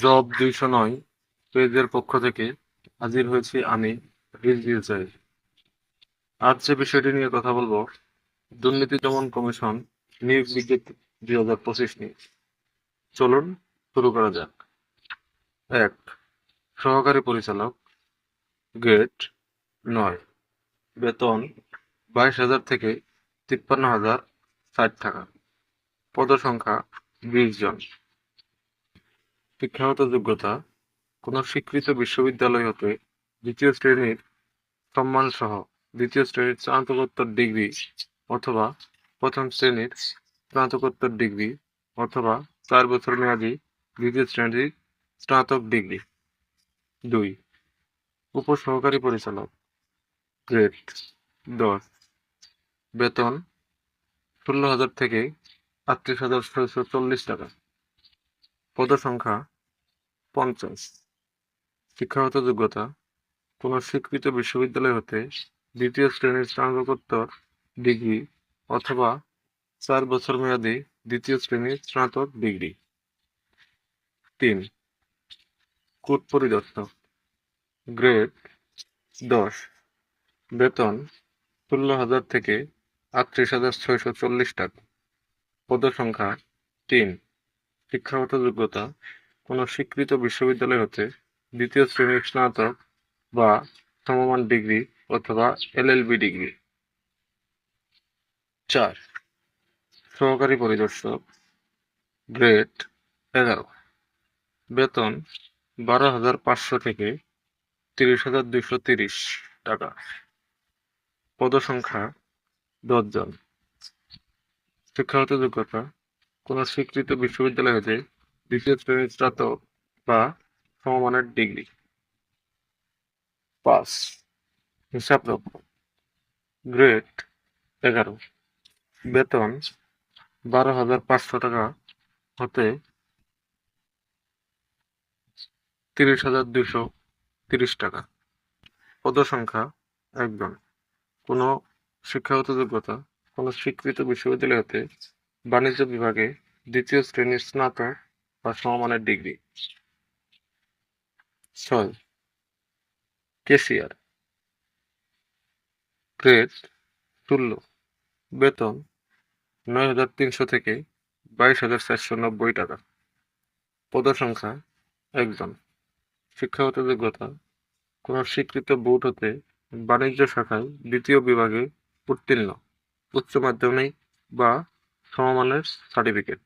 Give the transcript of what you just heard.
Job দুইশো নয়। পেজের পক্ষ থেকে হাজির হয়েছি আমি রিজভিউ চাই আজ যে বিষয়টি নিয়ে কথা বলব, দুর্নীতি দমন কমিশন নিয়োগ বিজ্ঞপ্তি দুই হাজার পঁচিশ নিয়ে। চলুন শুরু করা যাক। এক, সহকারী পরিচালক, গ্রেড নয়। বেতন বাইশ হাজার থেকে তিপ্পান্ন হাজার ষাট টাকা। পদসংখ্যা বিশ জন। শিক্ষাগত যোগ্যতা, কোন স্বীকৃত বিশ্ববিদ্যালয় হতে দ্বিতীয় শ্রেণির সম্মান সহ দ্বিতীয় শ্রেণির স্নাতকোত্তর ডিগ্রি অথবা প্রথম শ্রেণির স্নাতকোত্তর ডিগ্রি অথবা চার বছর মেয়াদী দ্বিতীয় শ্রেণির স্নাতক ডিগ্রি। দুই, উপসহকারী পরিচালক। গ্রেড দশ, বেতন ষোলো হাজার থেকে আটত্রিশ হাজার ছয়শো চল্লিশ টাকা। পদসংখ্যা পঞ্চাশ। শিক্ষাগত যোগ্যতা, কোনো স্বীকৃত বিশ্ববিদ্যালয় হতে দ্বিতীয় শ্রেণির স্নাতকোত্তর ডিগ্রি অথবা চার বছর মেয়াদী দ্বিতীয় শ্রেণির স্নাতক ডিগ্রি। তিন কোট পরিদর্শক গ্রেড দশ। বেতন ষোলো হাজার থেকে আটত্রিশ হাজার ছয়শো চল্লিশ টাকা। পদসংখ্যা তিন, শিক্ষাগত যোগ্যতা কোনো স্বীকৃত বিশ্ববিদ্যালয় হতে দ্বিতীয় শ্রেণির স্নাতক বা সমমান ডিগ্রি অথবা এলএলবি ডিগ্রি। চার, সহকারী পরিদর্শক, গ্রেড এগারো। বেতন বারো হাজার পাঁচশো থেকে তিরিশ হাজার দুইশো তিরিশ টাকা। পদসংখ্যা দশজন। শিক্ষাগত যোগ্যতা, কোনো স্বীকৃত বিশ্ববিদ্যালয় হতে দ্বিতীয় শ্রেণির স্নাতক বা সমমানের ডিগ্রি। পাস। হিসাবরক্ষক গ্রেড এগারো। বেতন বারো হাজার পাঁচশো টাকা হতে তিরিশ হাজার দুশো তিরিশ টাকা। পদসংখ্যা একজন। কোনো শিক্ষাগত যোগ্যতা, কোনো স্বীকৃত বিশ্ববিদ্যালয় হতে বাণিজ্য বিভাগে দ্বিতীয় শ্রেণির স্নাতক বা সমমানের ডিগ্রি ছয় কেশিয়ার গ্রেড ষোলো বেতন নয় হাজার তিনশো থেকে বাইশ হাজার চারশো নব্বই টাকা। পদসংখ্যা একজন। শিক্ষাগত যোগ্যতা, কোনো স্বীকৃত বোর্ড হতে বাণিজ্য শাখায় দ্বিতীয় বিভাগে উত্তীর্ণ, উচ্চ মাধ্যমিক বা সমমানের সার্টিফিকেট